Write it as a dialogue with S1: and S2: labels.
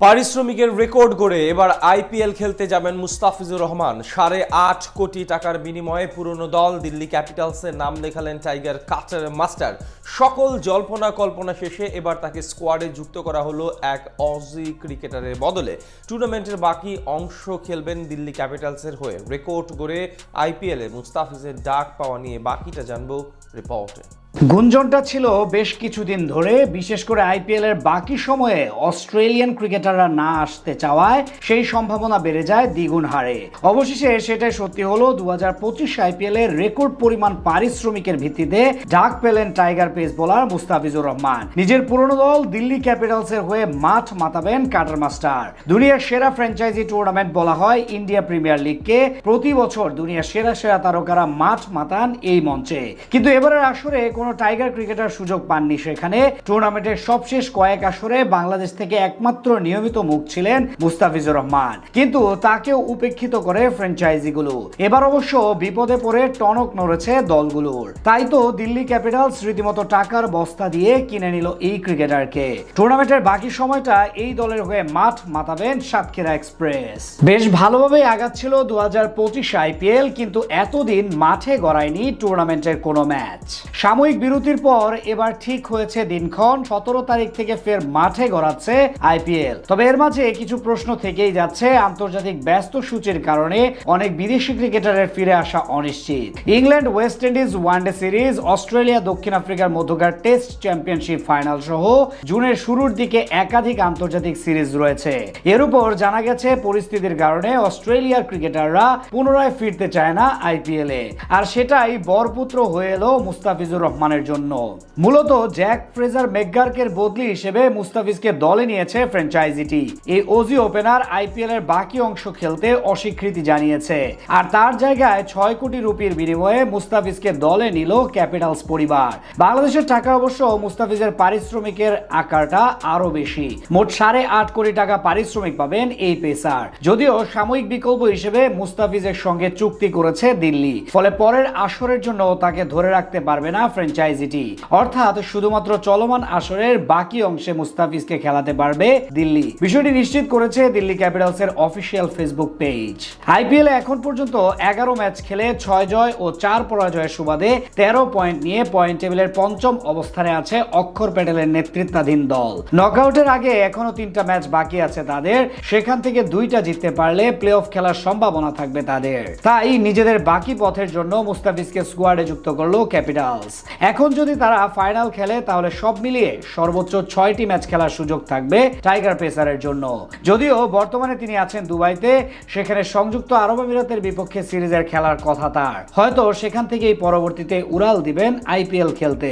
S1: পারিশ্রমিকের record গড়ে এবার IPL খেলতে যাবেন মুস্তাফিজুর রহমান। সাড়ে আট কোটি টাকার বিনিময়ে পুরনো দল দিল্লি ক্যাপিটালসের নাম লেখালেন টাইগার কাটার মাস্টার। সকল জল্পনা কল্পনা শেষে এবার তাকে স্কোয়াডে যুক্ত করা হলো এক অজি ক্রিকেটারের বদলে। টুর্নামেন্টের বাকি অংশ খেলবেন দিল্লি ক্যাপিটালসের হয়ে। রেকর্ড গড়ে আইপিএলে মুস্তাফিজের ডাক পাওয়া নিয়ে বাকিটা জানব রিপোর্টে।
S2: গুঞ্জনটা ছিল বেশ কিছুদিন ধরে, বিশেষ করে আইপিএল এর বাকি সময়ে অস্ট্রেলিয়ান ক্রিকেটাররা না আসতে চাওয়ায় সেই সম্ভাবনা বেড়ে যায় দ্বিগুণ হারে। অবশেষে সেটাই সত্যি হলো দু হাজার পঁচিশ আইপিএল এর রেকর্ড পরিমাণ পারিশ্রমিকের ভিত্তিতে ডাক পেলেন tiger pace bowler Mustafizur Rahman. নিজের পুরনো দল দিল্লি ক্যাপিটালস এর হয়ে মাঠ মাতাবেন কাটার মাস্টার। দুনিয়ার সেরা ফ্র্যাঞ্চাইজি টুর্নামেন্ট বলা হয় ইন্ডিয়া প্রিমিয়ার লিগকে। প্রতি বছর দুনিয়ার সেরা সেরা তারকারা মাঠ মাতান এই মঞ্চে। কিন্তু এবারের আসরে কোনো টাইগার ক্রিকেটার সুযোগ পাননি সেখানে। টুর্নামেন্টের সবশেষ কয়েক আসরে বাংলাদেশ থেকে একমাত্র নিয়মিত মুখ ছিলেন মুস্তাফিজুর রহমান। কিন্তু তাকেও উপেক্ষিত করে ফ্র্যাঞ্চাইজিগুলো। এবার অবশ্য বিপদে পড়ে টনক নড়েছে দলগুলোর। তাই তো দিল্লি ক্যাপিটালস রীতিমতো টাকার বস্তা দিয়ে কিনে নিল এই ক্রিকেটারকে। টুর্নামেন্টের বাকি সময়টা এই দলের হয়ে মাঠ মাতাবেন সাতক্ষীরা এক্সপ্রেস। বেশ ভালোভাবে আগাচ্ছিল দু হাজার পঁচিশ আইপিএল, কিন্তু এতদিন মাঠে গড়ায়নি টুর্নামেন্টের কোনো ম্যাচ। সাময়িক বিরতির পর এবার ঠিক হয়েছে দিনক্ষণ। সতেরো তারিখ থেকে ফের মাঠে গড়াচ্ছে আইপিএল। তবে এর মাঝে কিছু প্রশ্ন থেকেই যাচ্ছে আন্তর্জাতিক ব্যস্ত সূচির কারণে অনেক বিদেশি ক্রিকেটারের ফিরে আসা অনিশ্চিত। England, West Indies one day series, Australia, দক্ষিণ আফ্রিকার মধ্যকার টেস্ট চ্যাম্পিয়নশিপ ফাইনাল সহ জুনের শুরুর দিকে একাধিক আন্তর্জাতিক সিরিজ রয়েছে। এর উপর জানা গেছে পরিস্থিতির কারণে অস্ট্রেলিয়ার ক্রিকেটাররা পুনরায় ফিরতে চায় না আইপিএল। এ আর সেটাই বরপুত্র হয়ে এলো মুস্তাফিজুর রহমানের জন্য। মূলত জ্যাক ফ্রেজার মেকগার্কের বদলি হিসেবে মুস্তাফিজকে দলে নিয়েছে ফ্র্যাঞ্চাইজিটি। এই ওজি ওপেনার আইপিএল এর বাকি অংশ খেলতে অস্বীকৃতি জানিয়েছে। আর তার জায়গায় ছয় কোটি রুপির বিনিময়ে মুস্তাফিজকে দলে নিল ক্যাপিটালস পরিবার। বাংলাদেশের টাকা অবশ্য মুস্তাফিজের পারিশ্রমিকের আকারটা আরও বেশি। মোট সাড়ে আট কোটি টাকা পারিশ্রমিক পাবেন এই পেসার। যদিও সাময়িক বিকল্প হিসেবে মুস্তাফিজের সঙ্গে চুক্তি করেছে দিল্লি। ফলে পরের আসরের জন্য তাকে ধরে রাখতে পারবে না ফ্র্যাঞ্চাইজিটি। অর্থাৎ শুধুমাত্র চলমান আসরের বাকি অংশে মুস্তাফিজকে খেলাতে পারবে দিল্লি। বিষয়টি নিশ্চিত করেছে দিল্লি ক্যাপিটালস এর অফিসিয়াল ফেসবুক পেজ। আইপিএল এখন পর্যন্ত এগারো ম্যাচ খেলে ছয় জয় ও চার পরাজয়ের সুবাদে তেরো পয়েন্ট নিয়ে পয়েন্ট টেবিলের পঞ্চম অবস্থানে আছে অক্ষর প্যাটেলের নেতৃত্বাধীন দল। নকআউটের আগে এখনও তিনটা ম্যাচ বাকি আছে তাদের। সেখান থেকে দুইটা জিততে পারলে প্লে অফ খেলার সম্ভাবনা থাকবে তাদের। তাই নিজেদের বাকি পথের জন্য মুস্তাফিজকে স্কোয়াডে যুক্ত করল ক্যাপিটালস। এখন যদি তারা ফাইনাল খেলে, তাহলে সব মিলিয়ে সর্বোচ্চ ছয়টি ম্যাচ খেলার সুযোগ থাকবে টাইগার পেসারের জন্য। যদিও বর্তমানে তিনি আছেন দুবাইতে, সেখানে সংযুক্ত আরব আমিরাতের বিপক্ষে সিরিজের খেলার কথা তার। হয়তো সেখান থেকেই পরবর্তীতে উড়াল দিবেন আইপিএল খেলতে।